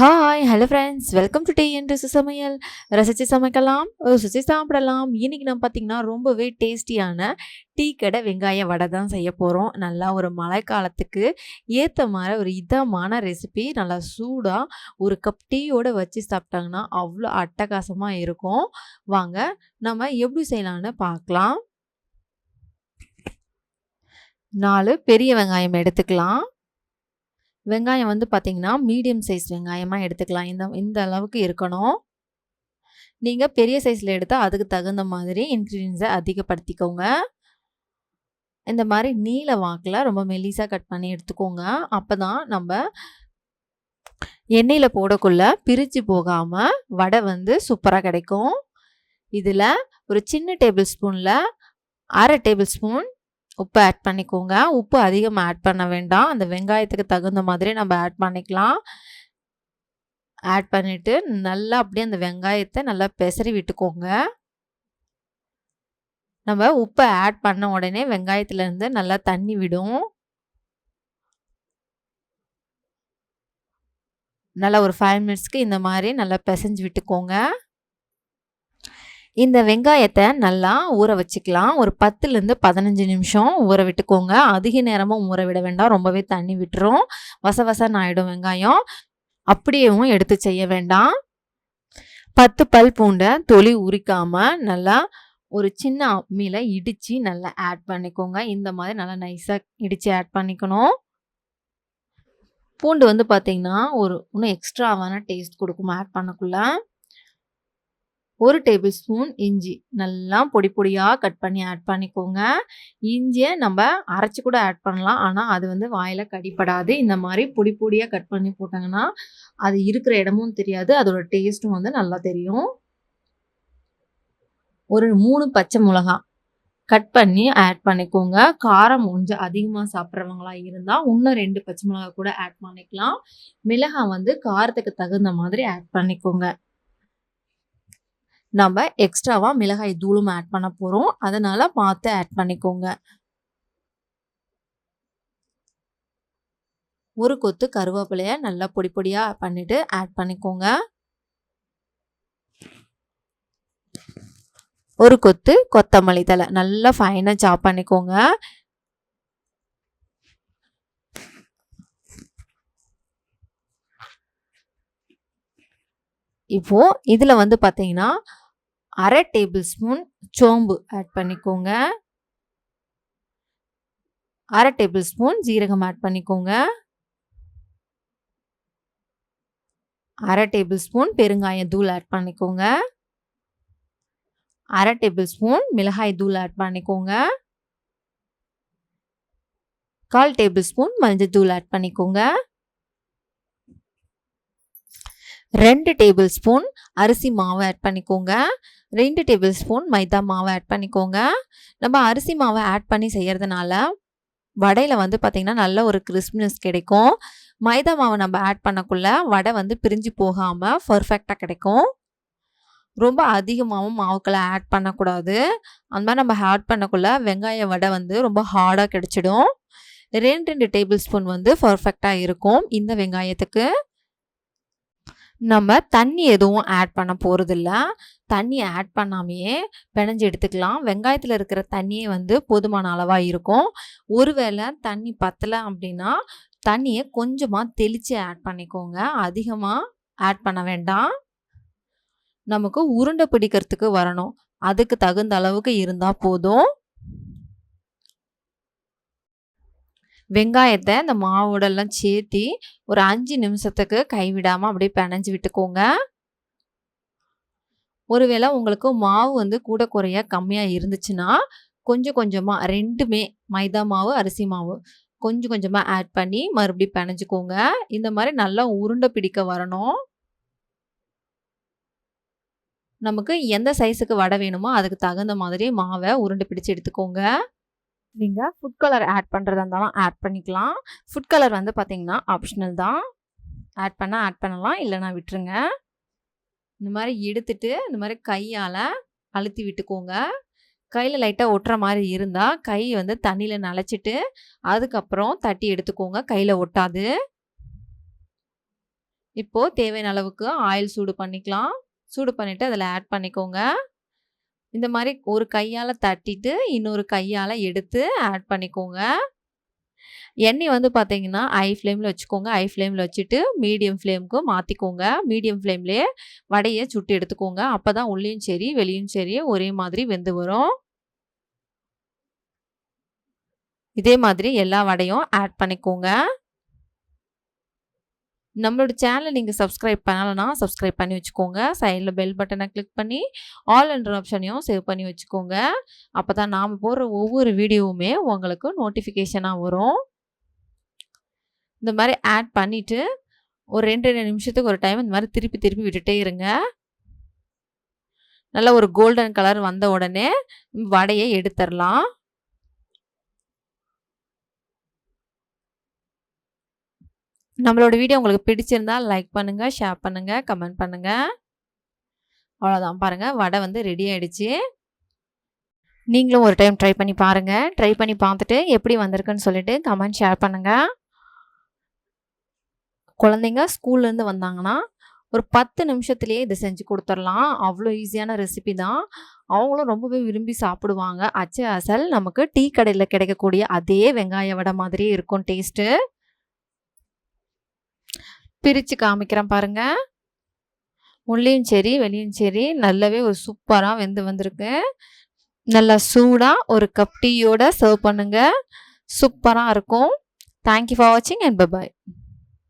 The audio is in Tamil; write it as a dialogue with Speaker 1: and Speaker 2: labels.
Speaker 1: Hi hello friends welcome to tea என்று சமையல் ரசித்து சமைக்கலாம் ருசித்து சாப்பிடலாம். இன்றைக்கி நம்ம பார்த்திங்கன்னா ரொம்பவே டேஸ்டியான டீ கடை வெங்காய வடை தான் செய்ய போகிறோம் நல்லா ஒரு மழைக்காலத்துக்கு ஏற்ற மாதிரி ஒரு இதமான ரெசிபி நல்லா சூடாக ஒரு கப் டீயோடு வச்சு சாப்பிட்டாங்கன்னா அவ்வளோ அட்டகாசமாக இருக்கும். வாங்க நம்ம எப்படி செய்யலான்னு பார்க்கலாம் நாலு பெரிய வெங்காயம் எடுத்துக்கலாம். வெங்காயம் வந்து பார்த்திங்கன்னா மீடியம் சைஸ் வெங்காயமாக எடுத்துக்கலாம். இந்த இந்த அளவுக்கு இருக்கணும். நீங்கள் பெரிய சைஸில் எடுத்தால் அதுக்கு தகுந்த மாதிரி இன்க்ரீடியன்ஸை அதிகப்படுத்திக்கோங்க. இந்த மாதிரி நீல வாக்கில் ரொம்ப மெல்லிஸாக கட் பண்ணி எடுத்துக்கோங்க. அப்போ தான் நம்ம எண்ணெயில் போடக்குள்ள பிரித்து போகாமல் வடை வந்து சூப்பராக கிடைக்கும். இதில் ஒரு சின்ன டேபிள் ஸ்பூனில் அரை டேபிள் ஸ்பூன் உப்பு ஆட் பண்ணிக்கோங்க. உப்பு அதிகமாக ஆட் பண்ண வேண்டாம். அந்த வெங்காயத்துக்கு தகுந்த மாதிரி நம்ம ஆட் பண்ணிக்கலாம். ஆட் பண்ணிவிட்டு நல்லா அப்படியே அந்த வெங்காயத்தை நல்லா பெசரி விட்டுக்கோங்க. நம்ம உப்பை ஆட் பண்ண உடனே வெங்காயத்துலேருந்து நல்லா தண்ணி விடும். நல்லா ஒரு ஃபைவ் மினிட்ஸ்க்கு இந்த மாதிரி நல்லா பிசைஞ்சு விட்டுக்கோங்க. இந்த வெங்காயத்தை நல்லா ஊற வச்சுக்கலாம். ஒரு பத்துலேருந்து பதினஞ்சு நிமிஷம் ஊற விட்டுக்கோங்க. அதிக நேரமும் ஊற விட வேண்டாம். ரொம்பவே தண்ணி விட்டுரும். வசவசன் ஆகிடும் வெங்காயம். அப்படியேவும் எடுத்து செய்ய வேண்டாம். பத்து பல் பூண்டை தொளி உரிக்காமல் நல்லா ஒரு சின்ன அம்மியில் இடித்து நல்லா ஆட் பண்ணிக்கோங்க. இந்த மாதிரி நல்லா நைஸாக இடித்து ஆட் பண்ணிக்கணும். பூண்டு வந்து பார்த்திங்கன்னா ஒரு இன்னும் எக்ஸ்ட்ராவான டேஸ்ட் கொடுக்கும். ஆட் பண்ணக்குள்ளே. ஒரு டேபிள் ஸ்பூன் இஞ்சி. நல்லா பொடி பொடியாக கட் பண்ணி ஆட் பண்ணிக்கோங்க. இஞ்சியை நம்ம அரைச்சி கூட ஆட் பண்ணலாம். ஆனால் அது வந்து வாயில் கடிப்படாது இந்த மாதிரி பொடி பொடியாக கட் பண்ணி போட்டாங்கன்னா அது இருக்கிற இடமும் தெரியாது. அதோட டேஸ்ட்டும் வந்து நல்லா தெரியும். ஒரு மூணு பச்சை மிளகா கட் பண்ணி ஆட் பண்ணிக்கோங்க. காரம் கொஞ்சம் அதிகமாக சாப்பிட்றவங்களா இருந்தால் இன்னும் ரெண்டு பச்சை மிளகா கூட ஆட் பண்ணிக்கலாம். மிளகாய் வந்து காரத்துக்கு தகுந்த மாதிரி ஆட் பண்ணிக்கோங்க. நம்ம எக்ஸ்ட்ராவாக மிளகாய் தூளும் ஆட் பண்ண போகிறோம் அதனால் பார்த்து ஆட் பண்ணிக்கோங்க. ஒரு கொத்து கருவேப்பிலையை நல்லா பொடி பொடியாக பண்ணிவிட்டு ஆட் பண்ணிக்கோங்க. ஒரு கொத்து கொத்தமல்லி தலை நல்லா ஃபைனாக சாப் பண்ணிக்கோங்க. இப்போது இதில் வந்து பார்த்தீங்கன்னா அரை டேபிள் ஸ்பூன் சோம்பு ஆட் பண்ணிக்கோங்க. அரை டேபிள் ஸ்பூன் ஜீரகம் ஆட் பண்ணிக்கோங்க. அரை டேபிள் ஸ்பூன் பெருங்காயம் தூள் ஆட் பண்ணிக்கோங்க. அரை டேபிள் ஸ்பூன் மிளகாய் தூள் ஆட் பண்ணிக்கோங்க. கால் டேபிள் ஸ்பூன் மஞ்சள் தூள் ஆட் பண்ணிக்கோங்க. ரெண்டு டேபிள் ஸ்பூன் அரிசி மாவு ஆட் பண்ணிக்கோங்க. ரெண்டு டேபிள் ஸ்பூன் மைதா மாவை ஆட் பண்ணிக்கோங்க. நம்ம அரிசி மாவை ஆட் பண்ணி செய்கிறதுனால வடையில் வந்து பார்த்திங்கன்னா நல்ல ஒரு கிறிஸ்ப்னஸ் கிடைக்கும். மைதா மாவை நம்ம ஆட் பண்ணக்குள்ள வடை வந்து பிரிஞ்சு போகாமல் பர்ஃபெக்டாக கிடைக்கும். ரொம்ப அதிகமாகவும் மாவுக்களை ஆட் பண்ணக்கூடாது. அந்த மாதிரி நம்ம ஆட் பண்ணக்குள்ள வெங்காய வடை வந்து ரொம்ப ஹார்டாக கிடச்சிடும். ரெண்டு ரெண்டு டேபிள் ஸ்பூன் வந்து பர்ஃபெக்டாக இருக்கும் இந்த வெங்காயத்துக்கு. நம்ம தண்ணி எதுவும் ஆட் பண்ண போகிறதில்ல தண்ணி ஆட் பண்ணாமையே பிணைஞ்சு எடுத்துக்கலாம். வெங்காயத்தில் இருக்கிற தண்ணியே வந்து போதுமான அளவாக இருக்கும். ஒருவேளை தண்ணி பத்தலை அப்படின்னா தண்ணியை கொஞ்சமாக தெளித்து ஆட் பண்ணிக்கோங்க. அதிகமாக ஆட் பண்ண வேண்டாம். நமக்கு உருண்டை பிடிக்கிறதுக்கு வரணும். அதுக்கு தகுந்த அளவுக்கு இருந்தால் போதும். வெங்காயத்தை இந்த மாவோடெல்லாம் சேர்த்தி ஒரு அஞ்சு நிமிஷத்துக்கு கைவிடாமல் அப்படியே பிணைஞ்சு விட்டுக்கோங்க. ஒருவேளை உங்களுக்கு மாவு வந்து கூட குறைய கம்மியாக இருந்துச்சுன்னா கொஞ்சம் கொஞ்சமாக ரெண்டுமே மைதா மாவு அரிசி மாவு கொஞ்சம் கொஞ்சமாக ஆட் பண்ணி மறுபடியும் பிணைஞ்சிக்கோங்க. இந்த மாதிரி நல்லா உருண்டை பிடிக்க வரணும். நமக்கு எந்த சைஸுக்கு வடை வேணுமோ அதுக்கு தகுந்த மாதிரி மாவை உருண்டை பிடிச்சு எடுத்துக்கோங்க. நீங்கள் ஃபுட் கலர் ஆட் பண்ணுறதா இருந்தாலும் ஆட் பண்ணிக்கலாம். ஃபுட் கலர் வந்து பார்த்திங்கன்னா ஆப்ஷனல் தான். ஆட் பண்ணால் ஆட் பண்ணலாம் இல்லைனா விட்டுருங்க. இந்த மாதிரி எடுத்துட்டு இந்த மாதிரி கையால் அழுத்தி விட்டுக்கோங்க. கையில் லைட்டாக ஒட்டுற மாதிரி இருந்தால் கை வந்து தண்ணியில் நனைச்சிட்டு அதுக்கப்புறம் தட்டி எடுத்துக்கோங்க கையில் ஒட்டாது. இப்போது தேவையான அளவுக்கு ஆயில் சூடு பண்ணிக்கலாம். சூடு பண்ணிவிட்டு அதில் ஆட் பண்ணிக்கோங்க. இந்த மாதிரி ஒரு கையால் தட்டிட்டு, இன்னொரு கையால் எடுத்து ஆட் பண்ணிக்கோங்க. எண்ணெய் வந்து பார்த்தீங்கன்னா, ஐ ஃப்ளேமில் வச்சுக்கோங்க. ஐ ஃப்ளேமில் வச்சுட்டு மீடியம் ஃப்ளேமுக்கு மாற்றிக்கோங்க மீடியம் ஃப்ளேம்லேயே வடையை சுட்டு எடுத்துக்கோங்க. அப்பதான் உள்ளேயும் சரி, வெளியும் சரி ஒரே மாதிரி வெந்து வரும். இதே மாதிரி எல்லா வடையும் ஆட் பண்ணிக்கோங்க. நம்மளோட சேனலை நீங்கள் சப்ஸ்கிரைப் பண்ணலைன்னா சப்ஸ்கிரைப் பண்ணி வச்சுக்கோங்க. சைடில் பெல் பட்டனை கிளிக் பண்ணி, ஆல் என்ற ஆப்ஷனையும் சேவ் பண்ணி வச்சுக்கோங்க. அப்போ தான் நாம் போடுற ஒவ்வொரு வீடியோவுமே உங்களுக்கு நோட்டிஃபிகேஷனாக வரும். இந்த மாதிரி ஆட் பண்ணிவிட்டு ஒரு 2, 2 நிமிஷத்துக்கு ஒரு டைம் இந்த மாதிரி திருப்பி திருப்பி விட்டுட்டே இருங்க. நல்ல ஒரு கோல்டன் கலர் வந்த உடனே வடையை எடுத்துடலாம் நம்மளோட வீடியோ உங்களுக்கு பிடிச்சிருந்தா லைக் பண்ணுங்கள் ஷேர் பண்ணுங்கள் கமெண்ட் பண்ணுங்கள் அவ்வளோதான் பாருங்கள் வடை வந்து ரெடி ஆகிடுச்சி நீங்களும் ஒரு டைம் ட்ரை பண்ணி பாருங்கள் ட்ரை பண்ணி பார்த்துட்டு எப்படி வந்திருக்குன்னு சொல்லிட்டு கமெண்ட் ஷேர் பண்ணுங்கள் குழந்தைங்க ஸ்கூல்லேருந்து வந்தாங்கன்னா, ஒரு பத்து நிமிஷத்துலேயே இதை செஞ்சு கொடுத்துடலாம் அவ்வளோ ஈஸியான ரெசிபி தான். அவங்களும் ரொம்பவே விரும்பி சாப்பிடுவாங்க. அச்ச அசல் நமக்கு டீ கடையில் கிடைக்கக்கூடிய அதே வெங்காய வடை மாதிரியே இருக்கும் டேஸ்ட்டு. பிரித்து காமிக்கிறேன் பாருங்கள் உள்ளேயும் சரி, வெளியும் சரி நல்லாவே ஒரு சூப்பராக வெந்து வந்திருக்கு. நல்லா சூடாக ஒரு கப் டீயோட சர்வ் பண்ணுங்கள் சூப்பராக இருக்கும். தேங்க் யூ ஃபார் வாட்சிங் அண்ட் பபாய் பாய்.